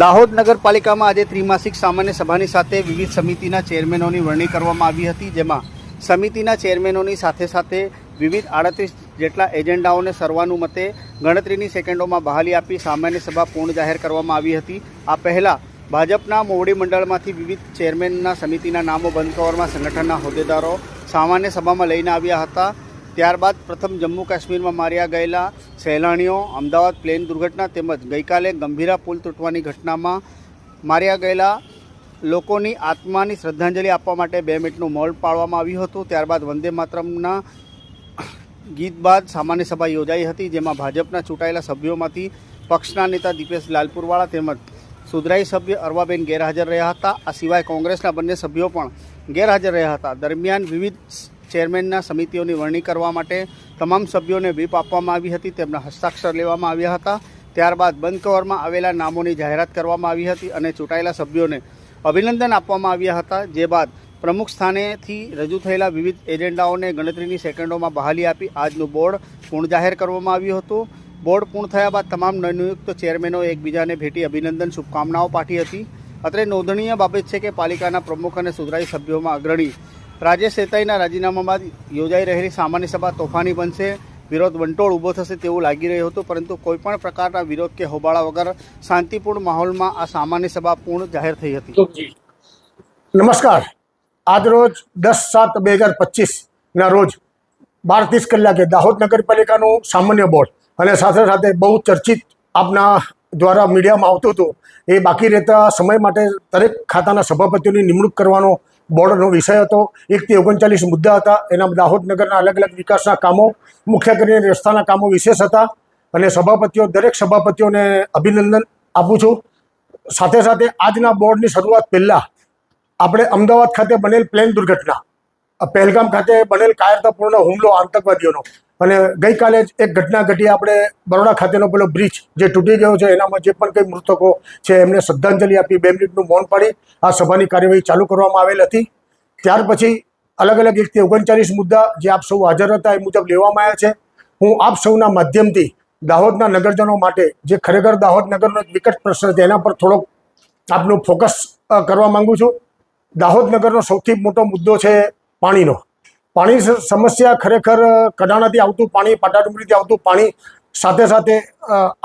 દાહોદ નગરપાલિકામાં આજે ત્રિમાસિક સામાન્ય સભાની સાથે વિવિધ સમિતિના ચેરમેનોની વરણી કરવામાં આવી હતી, જેમાં સમિતિના ચેરમેનોની સાથે સાથે વિવિધ આડત્રીસ જેટલા એજન્ડાઓને સર્વાનુમતે ગણતરીની સેકન્ડોમાં બહાલી આપી સામાન્ય સભા પૂર્ણ જાહેર કરવામાં આવી હતી. આ પહેલાં ભાજપના મોવડી મંડળમાંથી વિવિધ ચેરમેનના સમિતિના નામો બંધ કવરમાં સંગઠનના હોદ્દેદારો સામાન્ય સભામાં લઈને આવ્યા હતા. ત્યારબાદ પ્રથમ જમ્મુ કાશ્મીરમાં માર્યા ગયેલા સહેલાણીઓ અમદાવાદ પ્લેન દુર્ઘટના તેમજ ગઈકાલે ગંભીરા પુલ તૂટવાની ઘટનામાં માર્યા ગયેલા લોકોની આત્માની શ્રદ્ધાંજલિ આપવા માટે બે મિનિટનું મૌન પાળવામાં આવ્યું હતું. ત્યારબાદ વંદે માતરમના ગીત બાદ સામાન્ય સભા યોજાઈ હતી, જેમાં ભાજપના ચૂંટાયેલા સભ્યોમાંથી પક્ષના નેતા દીપેશ લાલપુરવાળા તેમજ સુધરાઈ સભ્ય અરવાબેન ગેરહાજર રહ્યા હતા. આ સિવાય કોંગ્રેસના બંને સભ્યો પણ ગેરહાજર રહ્યા હતા. દરમિયાન વિવિધ ચેરમેનના સમિતિઓની વરણી કરવા માટે તમામ સભ્યોને વ્હીપ આપવામાં આવી હતી, તેમના હસ્તાક્ષર લેવામાં આવ્યા હતા. ત્યારબાદ બંધ કવરમાં આવેલા નામોની જાહેરાત કરવામાં આવી હતી અને ચૂંટાયેલા સભ્યોને અભિનંદન આપવામાં આવ્યા હતા. જે બાદ પ્રમુખ સ્થાનેથી રજૂ થયેલા વિવિધ એજન્ડાઓને ગણતરીની સેકન્ડોમાં બહાલી આપી આજનું બોર્ડ પૂર્ણ જાહેર કરવામાં આવ્યું હતું. બોર્ડ પૂર્ણ થયા બાદ તમામ નવનિયુક્ત ચેરમેનો એકબીજાને ભેટી, અભિનંદન, શુભકામનાઓ પાઠવી હતી. અત્રે નોંધનીય બાબત છે કે પાલિકાના પ્રમુખ અને સુધરાઈ સભ્યોમાં અગ્રણી રાજેશ સેતાઈના રાજીનામા બાદ યોજાઈ રહેલી સામાન્ય સભા તોફાની બનશે. વિરોધ વંટોળ ઊભો થશે તેવું લાગી રહ્યું હતું, પરંતુ કોઈપણ પ્રકારના વિરોધ કે હોબાળા વગર શાંતિપૂર્ણ માહોલમાં આ સામાન્ય સભા પૂર્ણ જાહેર થઈ હતી. નમસ્કાર. આજરોજ દસ સાત બે હજાર પચીસના રોજ બાર ત્રીસ કલાકે દાહોદ નગરપાલિકાનું સામાન્ય બોર્ડ અને સાથે સાથે બહુ ચર્ચિત આપના દ્વારા મીડિયામાં આવતું હતું. એ બાકી રહેતા સમય માટે દરેક ખાતાના સભાપતિઓની નિમણૂક કરવાનો બોર્ડનો વિષય હતો. એકથી ઓગણચાલીસ મુદ્દા હતા. એના દાહોદ નગરના અલગ અલગ વિકાસના કામો, મુખ્ય કરીને રસ્તાના કામો વિશેષ હતા. અને સભાપતિઓ, દરેક સભાપતિઓને અભિનંદન આપું છું. સાથે સાથે આજના બોર્ડની શરૂઆત પહેલાં આપણે અમદાવાદ ખાતે બનેલ પ્લેન દુર્ઘટના પહેલગામ ખાતે બનેલ કાયરતાપૂર્ણ હુમલો આતંકવાદીઓનો. અને ગઈકાલે જ એક ઘટના ઘટી. આપણે બરોડા ખાતેનો પેલો બ્રિજ જે તૂટી ગયો છે, એનામાં જે પણ કંઈ મૃતકો છે, એમને શ્રદ્ધાંજલિ આપી, બે મિનિટનું મૌન પાડી. આ સભાની કાર્યવાહી ચાલુ કરવામાં આવેલ હતી. ત્યાર પછી અલગ અલગ એકથી ઓગણચાલીસ મુદ્દા જે આપ સૌ હાજર હતા, એ મુજબ લેવામાં આવ્યા છે. હું આપ સૌના માધ્યમથી દાહોદના નગરજનો માટે, જે ખરેખર દાહોદ નગરનો એક વિકટ પ્રશ્ન છે, એના પર થોડોક આપનું ફોકસ કરવા માગું છું. દાહોદ નગરનો સૌથી મોટો મુદ્દો છે પાણીનો. પાણી સમસ્યા ખરેખર કડાણાથી આવતું પાણી પાટાડુંગરીથી આવતું પાણી સાથે સાથે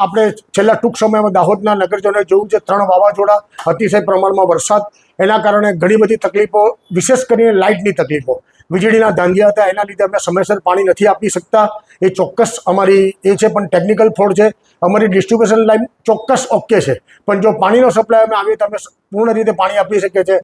આપણે છેલ્લા ટૂંક સમયમાં દાહોદના નગરજનોએ જોયું છે ત્રણ વાવાઝોડા, અતિશય પ્રમાણમાં વરસાદ. એના કારણે ઘણી બધી તકલીફો, વિશેષ કરીને લાઇટની તકલીફો. વીજળીના ધાંધિયા હતા, એના લીધે અમે સમયસર પાણી નથી આપી શકતા. એ ચોક્કસ અમારી, એ છે પણ ટેકનિકલ ફોલ્ટ છે. અમારી ડિસ્ટ્રીબ્યુશન લાઇન ચોક્કસ ઓકે છે. પણ જો પાણીનો સપ્લાય અમે આવીએ તો અમે પૂર્ણ રીતે પાણી આપી શકીએ છીએ